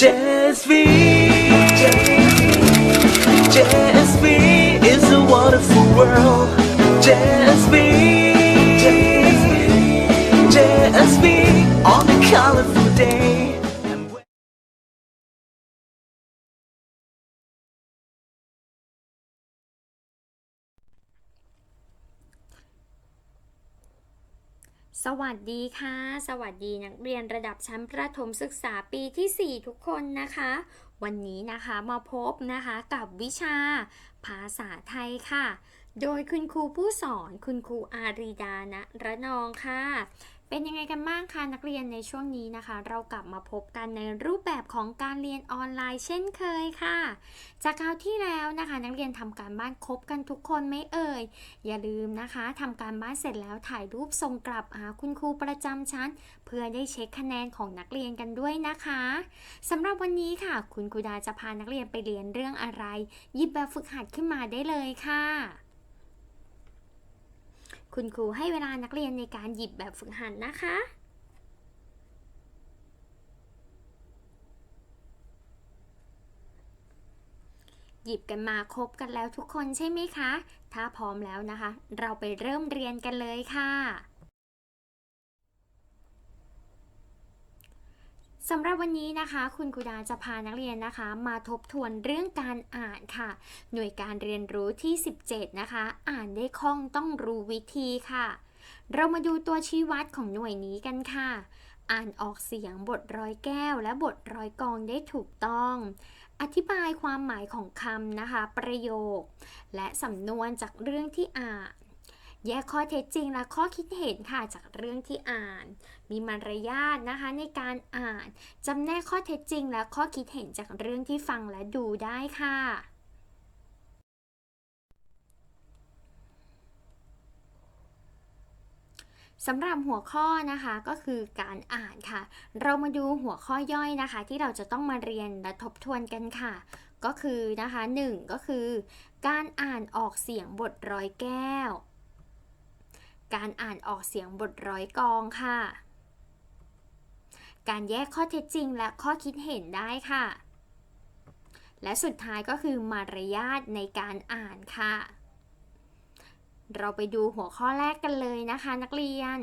Jazz be, Jazz be is a wonderful world. Jazz be, Jazz be on the colorful. สวัสดีค่ะ สวัสดีนักเรียนระดับชั้นประถมศึกษาปีที่ 4 ทุกคนนะคะ วันนี้นะคะมาพบนะคะกับวิชา ภาษาไทยค่ะ โดยคุณครูผู้สอนคุณครูอารีดานะระนองค่ะ เป็นยังไงกันบ้างคะนักเรียนในช่วงนี้นะคะ เรากลับมาพบกันในรูปแบบของการเรียนออนไลน์เช่นเคยค่ะ จากคราวที่แล้วนะคะ นักเรียนทำการบ้านครบกันทุกคนไหม่เอ่ย อย่าลืมนะคะทำการบ้านเสร็จแล้วถ่ายรูปส่งกลับหาคุณครูประจำชั้น เพื่อได้เช็คคะแนนของนักเรียนกันด้วยนะคะสำหรับวันนี้ค่ะ คุณครูดาจะพานักเรียนไปเรียนเรื่องอะไรหยิบแบบฝึกหัดขึ้นมาได้เลยค่ะ คุณครูให้เวลานักเรียนในการหยิบแบบฝึกหัดนะคะ หยิบกันมาครบกันแล้วทุกคนใช่ไหมคะ ถ้าพร้อมแล้วนะคะ เราไปเริ่มเรียนกันเลยค่ะ สำหรับวันนี้นะคะ คุณครูดาจะพานักเรียนนะคะ มาทบทวนเรื่องการอ่านค่ะ หน่วยการเรียนรู้ที่ 17 นะคะ อ่านได้คล่องต้องรู้วิธีค่ะ เรามาดูตัวชี้วัดของหน่วยนี้กันค่ะ อ่านออกเสียงบทร้อยแก้ว และบทร้อยกองได้ถูกต้อง อธิบายความหมายของคำนะคะ ประโยค และสำนวนจากเรื่องที่อ่าน แยกข้อเท็จจริงและข้อคิดเห็นค่ะจากเรื่องที่อ่าน มีมารยาทนะคะในการอ่านจำแนกข้อเท็จจริง และข้อคิดเห็นจากเรื่องที่ฟังและดูได้ค่ะสำหรับหัวข้อนะคะก็คือการอ่านค่ะ เรามาดูหัวข้อย่อยนะคะ ที่เราจะต้องมาเรียนและทบทวนกันค่ะ ก็คือนะคะหนึ่งก็คือ การอ่านออกเสียงบทร้อยแก้ว การอ่านออกเสียงบทร้อยกองค่ะ การแยกข้อเท็จจริงและข้อคิดเห็นได้ค่ะ และสุดท้ายก็คือมารยาทในการอ่านค่ะ เราไปดูหัวข้อแรกกันเลยนะคะนักเรียน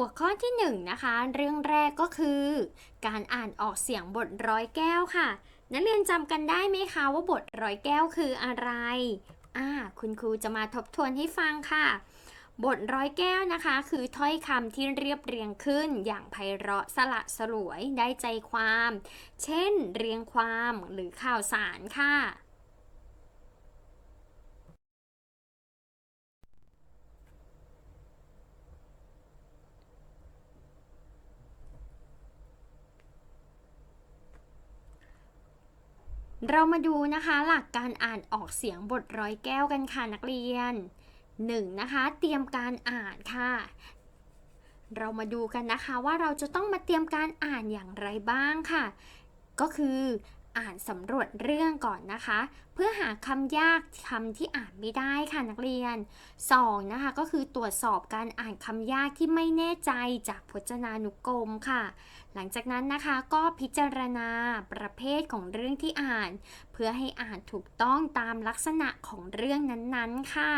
หัวข้อที่1นงนะคะ เรื่องแรกก็คือ การอ่านออกเสียงบทร้อยแก้วค่ะ นักเรียนจำกันได้ไหมคะว่าบทร้อยแก้วคืออะไรอ่าคุณครูจะมาทบทวนให้ฟังค่ะ บทร้อยแก้วนะคะ คือถ้อยคำที่เรียบเรียงขึ้น อย่างไพเราะสละสลวยได้ใจความ เช่น เรียงความหรือข่าวสารค่ะ เรามาดูนะคะหลักการอ่านออกเสียงบทร้อยแก้วกันค่ะนักเรียน 1. นะคะ เตรียมการอ่านค่ะ เรามาดูกันนะคะว่าเราจะต้องมาเตรียมการอ่านอย่างไรบ้างค่ะ ก็คือ อ่านสำรวจเรื่องก่อนนะคะ เพื่อหาคำยากคำที่อ่านไม่ได้ค่ะนักเรียน 2. นะคะก็คือตรวจสอบการอ่านคำยากที่ไม่แน่ใจจากพจนานุกรมค่ะ หลังจากนั้นนะคะก็พิจารณาประเภทของเรื่องที่อ่าน เพื่อให้อ่านถูกต้องตามลักษณะของเรื่องนั้นๆค่ะ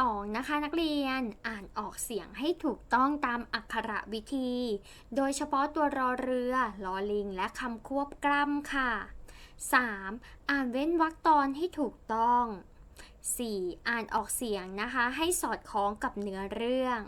2. นะคะนักเรียนอ่านออกเสียงให้ถูกต้องตามอักขระวิธี โดยเฉพาะตัวรอเรือลอลิง และคำควบกล้ำค่ะ 3. อ่านเว้นวรรคตอนให้ถูกต้อง 4. อ่านออกเสียงนะคะให้สอดคล้องกับเนื้อเรื่อง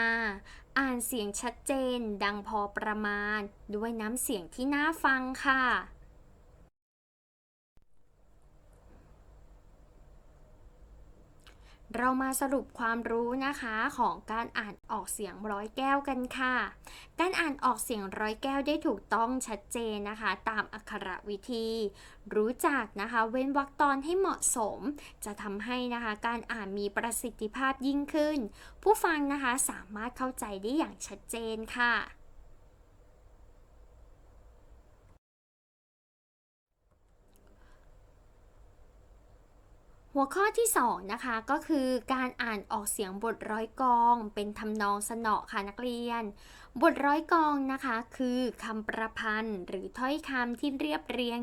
5. อ่านเสียงชัดเจน ดังพอประมาณ ด้วยน้ำเสียงที่น่าฟังค่ะ เรามาสรุปความรู้นะคะของการอ่านออกเสียงร้อยแก้วกันค่ะ การอ่านออกเสียงร้อยแก้วได้ถูกต้องชัดเจนนะคะ ตามอักขระวิธี รู้จักนะคะ เว้นวรรคตอนให้เหมาะสม จะทำให้นะคะ การอ่านมีประสิทธิภาพยิ่งขึ้น ผู้ฟังนะคะสามารถเข้าใจได้อย่างชัดเจนค่ะ หัวข้อที่2นะคะก็คือการอ่านออกเสียงบทร้อยกอง เป็นทำนองสนอค่ะนักเรียน บทร้อยกองนะคะคือคำประพันธ์ หรือถ้อยคำที่เรียบเรียง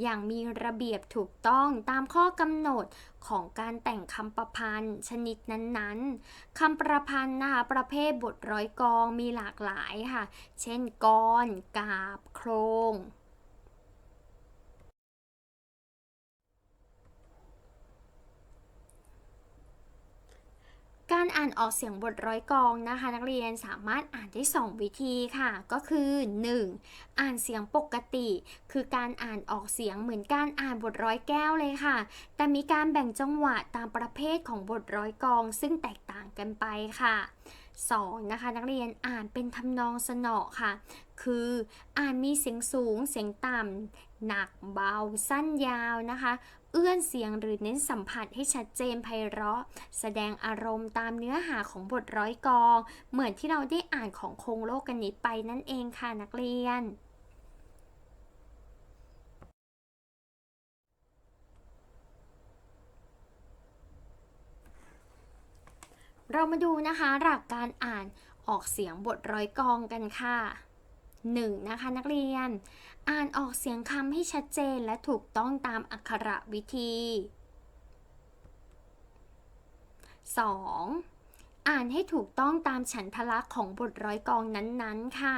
อย่างมีระเบียบถูกต้องตามข้อกำหนดของการแต่งคำประพันธ์ ชนิดนั้นๆคำประพันธ์นะคะประเภทบทร้อยกองมีหลากหลายค่ะ เช่นกรกาบ โครง การอ่านออกเสียงบทร้อยกองนะคะ นักเรียนสามารถอ่านได้ 2 วิธีค่ะ ก็คือ 1. อ่านเสียงปกติ คือการอ่านออกเสียงเหมือนการอ่านบทร้อยแก้วเลยค่ะ แต่มีการแบ่งจังหวะตามประเภทของบทร้อยกอง ซึ่งแตกต่างกันไปค่ะ 2. นะคะนักเรียนอ่านเป็นทำนองสนอค่ะ คืออ่านมีเสียงสูงเสียงต่ำหนักเบาสั้นยาวนะคะ เอื้อนเสียงหรือเน้นสัมผัสให้ชัดเจนไพเราะ แสดงอารมณ์ตามเนื้อหาของบทร้อยกอง เหมือนที่เราได้อ่านของโครงโลกกันิตไปนั่นเองค่ะนักเรียนเรามาดูนะคะหลักการอ่านออกเสียงบทร้อยกองกันค่ะ 1. นะคะนักเรียน อ่านออกเสียงคำให้ชัดเจนและถูกต้องตามอักขระวิธี 2. อ่านให้ถูกต้องตามฉันทลักษณ์ของบทร้อยกองนั้นๆค่ะ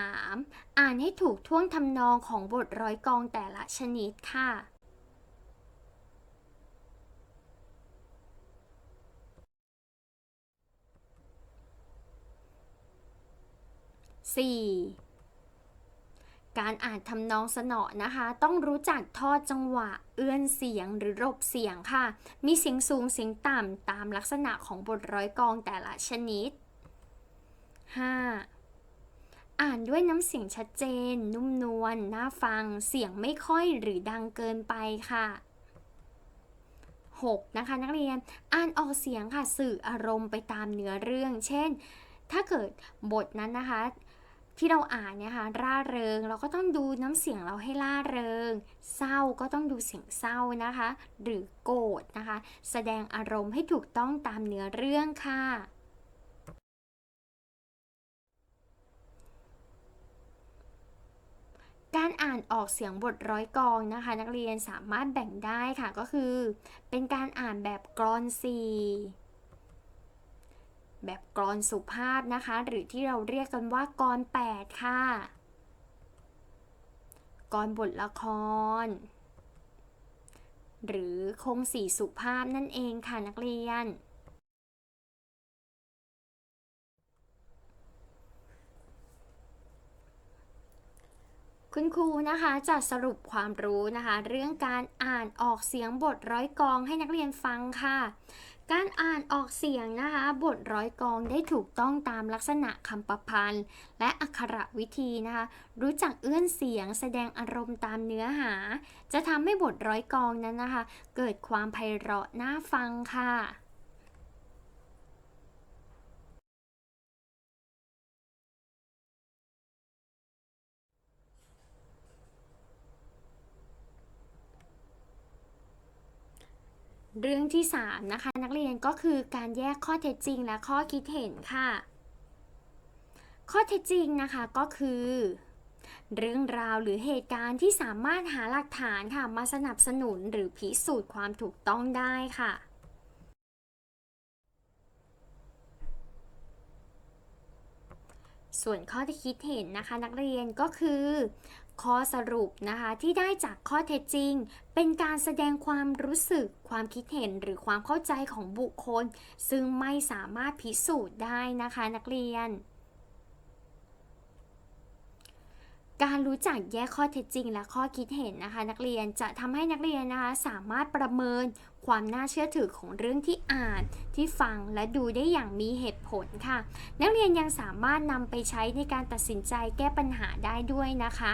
3. อ่านให้ถูกท่วงทำนองของบทร้อยกองแต่ละชนิดค่ะ 4. การอ่านทำนองสนอนะคะ ต้องรู้จักทอดจังหวะ เอื้อนเสียงหรือรบเสียงค่ะ มีเสียงสูงเสียงต่ำตามลักษณะของบทร้อยกองแต่ละชนิด 5. อ่านด้วยน้ำเสียงชัดเจน นุ่มนวลน่าฟังเสียงไม่ค่อยหรือดังเกินไปค่ะ 6. นะคะ นักเรียนอ่านออกเสียงค่ะสื่ออารมณ์ไปตามเนื้อเรื่อง เช่น ถ้าเกิดบทนั้นนะคะ ที่เราอ่านเนี่ยค่ะร่าเริงเราก็ต้องดูน้ำเสียงเราให้ร่าเริง เศร้าก็ต้องดูเสียงเศร้านะคะ หรือโกรธนะคะ แสดงอารมณ์ให้ถูกต้องตามเนื้อเรื่องค่ะการอ่านออกเสียงบทร้อยกองนะคะ นักเรียนสามารถแบ่งได้ค่ะก็คือ เป็นการอ่านแบบกรอนสี่ แบบกรอนสุภาพนะคะ หรือที่เราเรียกกันว่ากร8ค่ะ กรบทละคร หรือคงสีสุภาพนั่นเองค่ะนักเรียน คุณครูนะคะจะสรุปความรู้นะคะ เรื่องการอ่านออกเสียงบทร้อยกองให้นักเรียนฟังค่ะ การอ่านออกเสียงนะคะ บทร้อยกองได้ถูกต้องตามลักษณะคำประพันธ์ และอักขระวิธีนะคะ รู้จักเอื้อนเสียงแสดงอารมณ์ตามเนื้อหา จะทำให้บทร้อยกองนั้นนะคะ เกิดความไพเราะน่าฟังค่ะ เรื่องที่ 3 นะคะ นักเรียนก็คือการแยกข้อเท็จจริงและข้อคิดเห็นค่ะ ข้อเท็จจริงนะคะก็คือ เรื่องราวหรือเหตุการณ์ที่สามารถหาหลักฐานค่ะมาสนับสนุนหรือพิสูจน์ความถูกต้องได้ค่ะส่วนข้อที่คิดเห็นนะคะ นักเรียนก็คือ ข้อสรุปนะคะที่ได้จากข้อเท็จจริง เป็นการแสดงความรู้สึก ความคิดเห็นหรือความเข้าใจของบุคคล ซึ่งไม่สามารถพิสูจน์ได้นะคะนักเรียน การรู้จักแยกข้อเท็จจริง และข้อคิดเห็นนะคะ นักเรียนจะทำให้นักเรียนนะคะสามารถประเมิน ความน่าเชื่อถือของเรื่องที่อ่าน ที่ฟังและดูได้อย่างมีเหตุผลค่ะ นักเรียนยังสามารถนำไปใช้ในการตัดสินใจแก้ปัญหาได้ด้วยนะคะ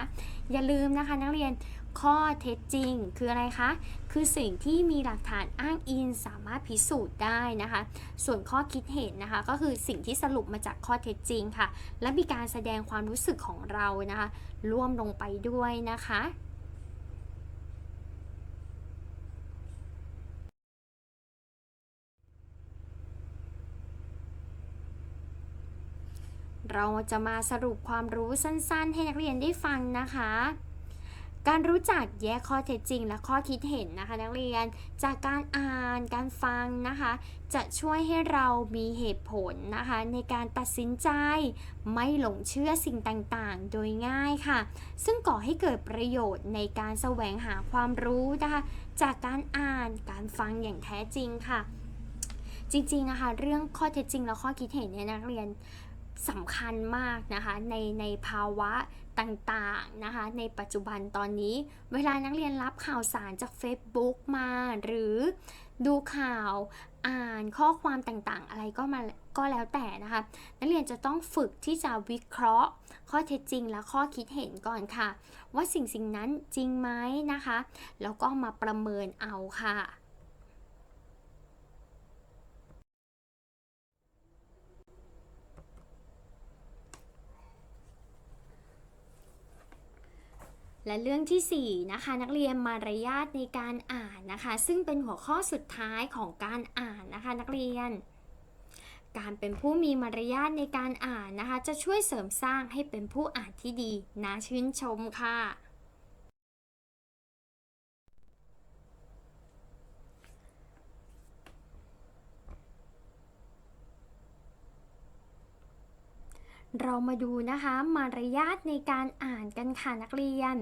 อย่าลืมนะคะ นักเรียนข้อเท็จจริงคืออะไรคะ คือสิ่งที่มีหลักฐานอ้างอิงสามารถพิสูจน์ได้นะคะ ส่วนข้อคิดเห็นนะคะ ก็คือสิ่งที่สรุปมาจากข้อเท็จจริงค่ะ และมีการแสดงความรู้สึกของเรานะคะ ร่วมลงไปด้วยนะคะ เราจะมาสรุปความรู้สั้นๆ ให้นักเรียนได้ฟังนะคะ การรู้จักแยกข้อเท็จจริง และข้อคิดเห็นนะคะ นักเรียนจากการอ่านการฟังนะคะ จะช่วยให้เรามีเหตุผลนะคะ ในการตัดสินใจไม่หลงเชื่อสิ่งต่างๆ โดยง่ายค่ะ ซึ่งก่อให้เกิดประโยชน์ในการแสวงหาความรู้นะคะ จากการอ่านการฟังอย่างแท้จริงค่ะจริงๆนะคะเรื่องข้อเท็จจริงและข้อคิดเห็นเนี่ยนักเรียน สำคัญมากนะคะในในภาวะต่างๆนะคะในปัจจุบันตอนนี้ เวลานักเรียนรับข่าวสารจาก Facebook มา หรือดูข่าวอ่านข้อความต่างๆ อะไรก็มาก็แล้วแต่นะคะนักเรียนจะต้องฝึกที่จะวิเคราะห์ ข้อเท็จจริงและข้อคิดเห็นก่อนค่ะ ว่าสิ่งสิ่งนั้นจริงไหมนะคะ แล้วก็มาประเมินเอาค่ะ และเรื่องที่ 4 นะคะ นักเรียนมารยาทในการอ่านนะคะ ซึ่งเป็นหัวข้อสุดท้ายของการอ่านนะคะ นักเรียน การเป็นผู้มีมารยาทในการอ่านนะคะ จะช่วยเสริมสร้างให้เป็นผู้อ่านที่ดีน่าชื่นชมค่ะเรามาดูนะคะ มารยาทในการอ่านกันค่ะนักเรียน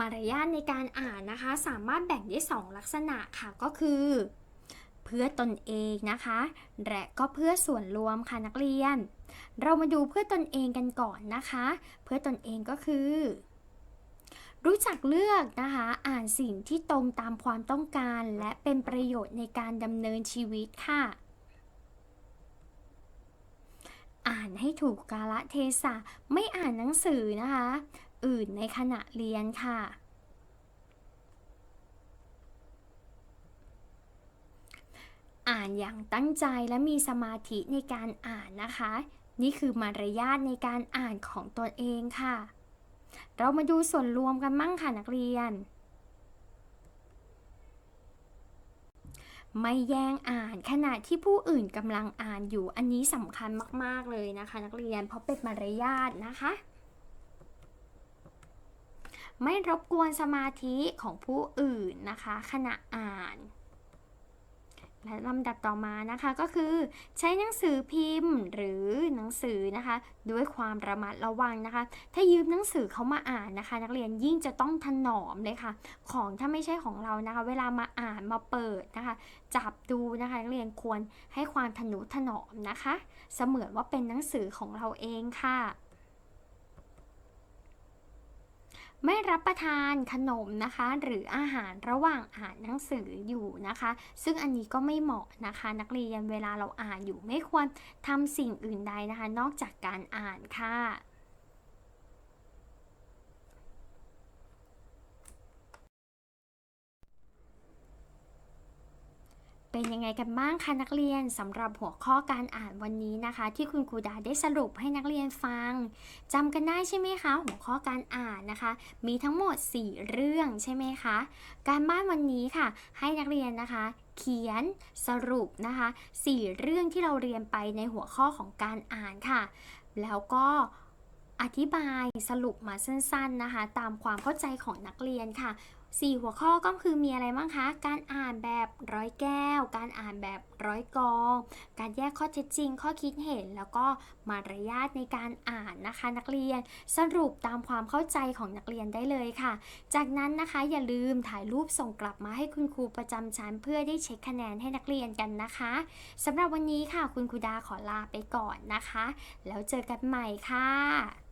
มารยาทในการอ่านนะคะ สามารถแบ่งได้ 2 ลักษณะค่ะก็คือ เพื่อตนเองนะคะ และก็เพื่อส่วนรวมค่ะนักเรียน เรามาดูเพื่อตนเองกันก่อนนะคะ เพื่อตนเองก็คือ รู้จักเลือกนะคะ อ่านสิ่งที่ตรงตามความต้องการ และเป็นประโยชน์ในการดำเนินชีวิตค่ะอ่านให้ถูกกาลเทศะไม่อ่านหนังสือนะคะ อื่นในขณะเรียนค่ะ อ่านอย่างตั้งใจและมีสมาธิในการอ่านนะคะ นี่คือมารยาทในการอ่านของตนเองค่ะ เรามาดูส่วนรวมกันมั่งค่ะนักเรียนไม่แย่งอ่านขณะที่ผู้อื่นกำลังอ่านอยู่อันนี้สำคัญมาก ๆ เลยนะคะ นักเรียนเพราะเป็นมารยาทนะคะ ไม่รบกวนสมาธิของผู้อื่นนะคะ ขณะอ่านและลำดับต่อมานะคะก็คือ ใช้หนังสือพิมพ์หรือหนังสือนะคะ ด้วยความระมัดระวังนะคะ ถ้ายืมหนังสือเขามาอ่านนะคะ นักเรียนยิ่งจะต้องถนอมเลยค่ะ ของถ้าไม่ใช่ของเรานะคะ เวลามาอ่านมาเปิดนะคะ จับดูนะคะนักเรียนควรให้ความทนุถนอมนะคะ เสมือนว่าเป็นหนังสือของเราเองค่ะ ไม่รับประทานขนมนะคะ หรืออาหารระหว่างอ่านหนังสืออยู่นะคะ ซึ่งอันนี้ก็ไม่เหมาะนะคะ นักเรียนเวลาเราอ่านอยู่ไม่ควรทำสิ่งอื่นใดนะคะ นอกจากการอ่านค่ะ เป็นยังไงกันบ้างคะนักเรียนสำหรับหัวข้อการอ่านวันนี้นะคะ ที่คุณครูดาได้สรุปให้นักเรียนฟังจำกันได้ใช่ไหมคะ หัวข้อการอ่านนะคะ มีทั้งหมด 4 เรื่องใช่ไหมคะ การบ้านวันนี้ค่ะ ให้นักเรียนนะคะ เขียนสรุปนะคะ 4 เรื่องที่เราเรียนไปในหัวข้อของการอ่านค่ะ แล้วก็อธิบายสรุปมาสั้นๆนะคะ ตามความเข้าใจของนักเรียนค่ะ สี่หัวข้อก็คือมีอะไรบ้างคะ การอ่านแบบร้อยแก้ว การอ่านแบบร้อยกอง การแยกข้อเท็จจริง ข้อคิดเห็น แล้วก็มารยาทในการอ่านนะคะ นักเรียน สรุปตามความเข้าใจของนักเรียนได้เลยค่ะ จากนั้นนะคะอย่าลืมถ่ายรูปส่งกลับมาให้คุณครูประจำชั้น เพื่อได้เช็คคะแนนให้นักเรียนกันนะคะสำหรับวันนี้ค่ะ คุณครูดาขอลาไปก่อนนะคะ แล้วเจอกันใหม่ค่ะ